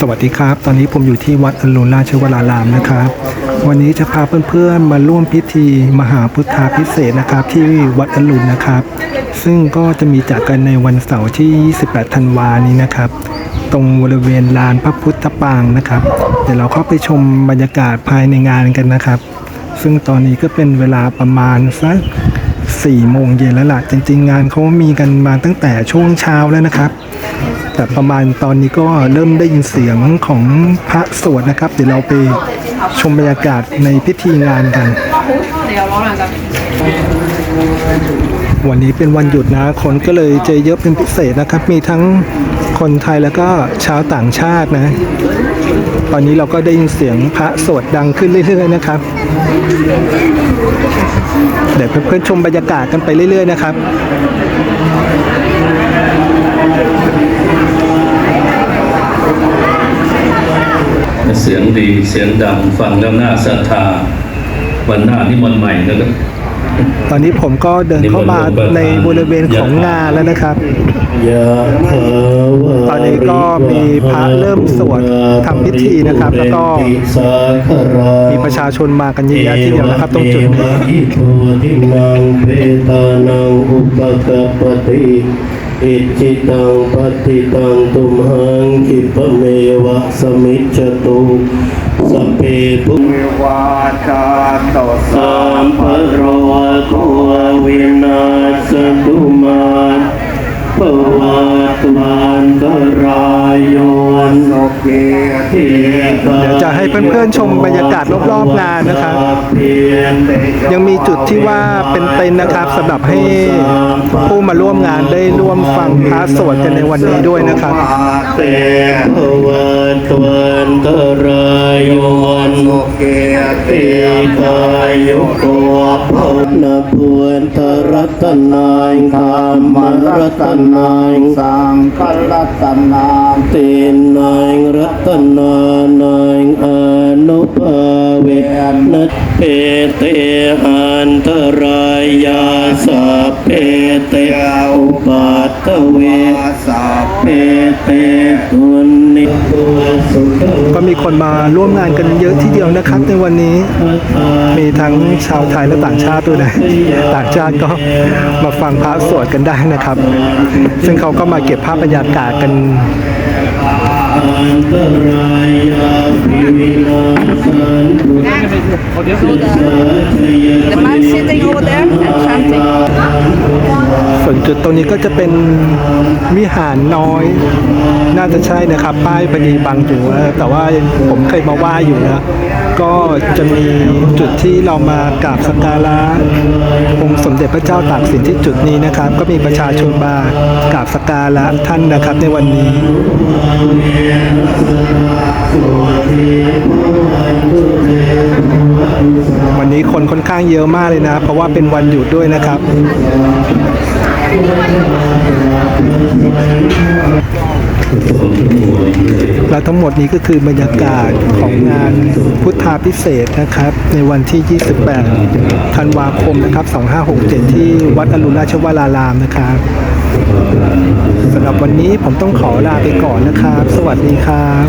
สวัสดีครับ ตอนนี้ผมอยู่ที่วัดอรุณราชวรารามนะครับ วันนี้จะพาเพื่อนๆมาร่วมพิธีมหาพุทธาพิเศษนะครับ ที่วัดอรุณนะครับ ซึ่งก็จะมีจัดกันในวันเสาร์ที่ 28 ธันวานี้นะครับ ตรงบริเวณลานพระพุทธปางนะครับ เดี๋ยวเราเข้าไปชมบรรยากาศภายในงานกันนะครับ ซึ่งตอนนี้ก็เป็นเวลาประมาณสักสี่โมงเย็นแล้วล่ะจริง ๆ งานเขามีกันมาตั้งแต่ช่วงเช้าแล้วนะครับ แต่ประมาณตอนนี้ก็เริ่มได้ยินเสียงของพระสวดนะครับ เดี๋ยวเราไปชมบรรยากาศในพิธีงานกัน วันนี้เป็นวันหยุดนะ คนก็เลยเจอเยอะเป็นพิเศษนะครับ มีทั้งคนไทยแล้วก็ชาวต่างชาตินะ ตอนนี้เราก็ได้ยินเสียงพระสวดดังขึ้นเรื่อยๆนะครับ เดี๋ยวเพื่อนๆชมบรรยากาศกันไปเรื่อย ๆ นะครับ ดีเสียงดังฟังแล้วน่าศรัทธาวันหน้านี่มันต์ใหม่นะครับตอนนี้ผมก็เดินเข้ามาในบริเวณของงานแล้วนะครับยะภาวะตอนนี้ก็มีพระเริ่มสวดทำพิธีนะครับ แล้วก็สาคารามีประชาชนมากันเยอะแยะทีเดียวนะครับ ตรงจุดนี้ อิโททินังเพตานังอุปกัปปติอิจิตังปฏิตังตุมหังคิปะเมวะสมิจจตุสัพเพปุวาจาตสสัมภโรโควินาศตุมาปวัตวันตรายโยนโส เดี๋ยวจะให้เพื่อนๆชมบรรยากาศรอบๆงานนะครับ ยังมีจุดที่ว่าเป็นเต็นท์นะครับสำหรับให้ผู้มาร่วมงานได้ร่วมฟังพระสวดกันในวันนี้ด้วยนะครับเตวัตวันตรายวนโอเค เอกายุโกภวนพวนตรัตนายธรรมรัตนายสังฆรัตนาเตนนายรัตนานายอนุภาเวนัสเปเตอันตรายาสัพเพเตอุปัตเวสัพเปเตตุนิตัวสุ ก็มีคนมาร่วมงานกันเยอะที่เดียวนะครับ ในวันนี้มีทั้งชาวไทยและต่างชาติด้วยนะต่างชาติก็มาฟังพระสวดกันได้นะครับ ซึ่งเขาก็มาเก็บภาพบรรยากาศกันอันตรายาภิวินาสันตุสัจย The man sitting over there and chanting. จุดตรงนี้ก็จะเป็นวิหารน้อย น่าจะใช่นะครับ ป้ายพอดีบางอยู่นะแต่ว่าผมเคยมาไหว้อยู่นะ ก็จะมีจุดที่เรามากราบสักการะองค์สมเด็จพระเจ้าตากสินที่จุดนี้นะครับ ก็มีประชาชนมากราบสักการะท่านนะครับในวันนี้ วันนี้คนค่อนข้างเยอะมากเลยนะ เพราะว่าเป็นวันหยุดด้วยนะครับ และทั้งหมดนี้ก็คือบรรยากาศของงานพุทธาพิเศษนะครับ ในวันที่ 28 ธันวาคมนะครับ 2567 ที่วัดอรุณราชวรารามนะครับสำหรับวันนี้ผมต้องขอลาไปก่อนนะครับ สวัสดีครับ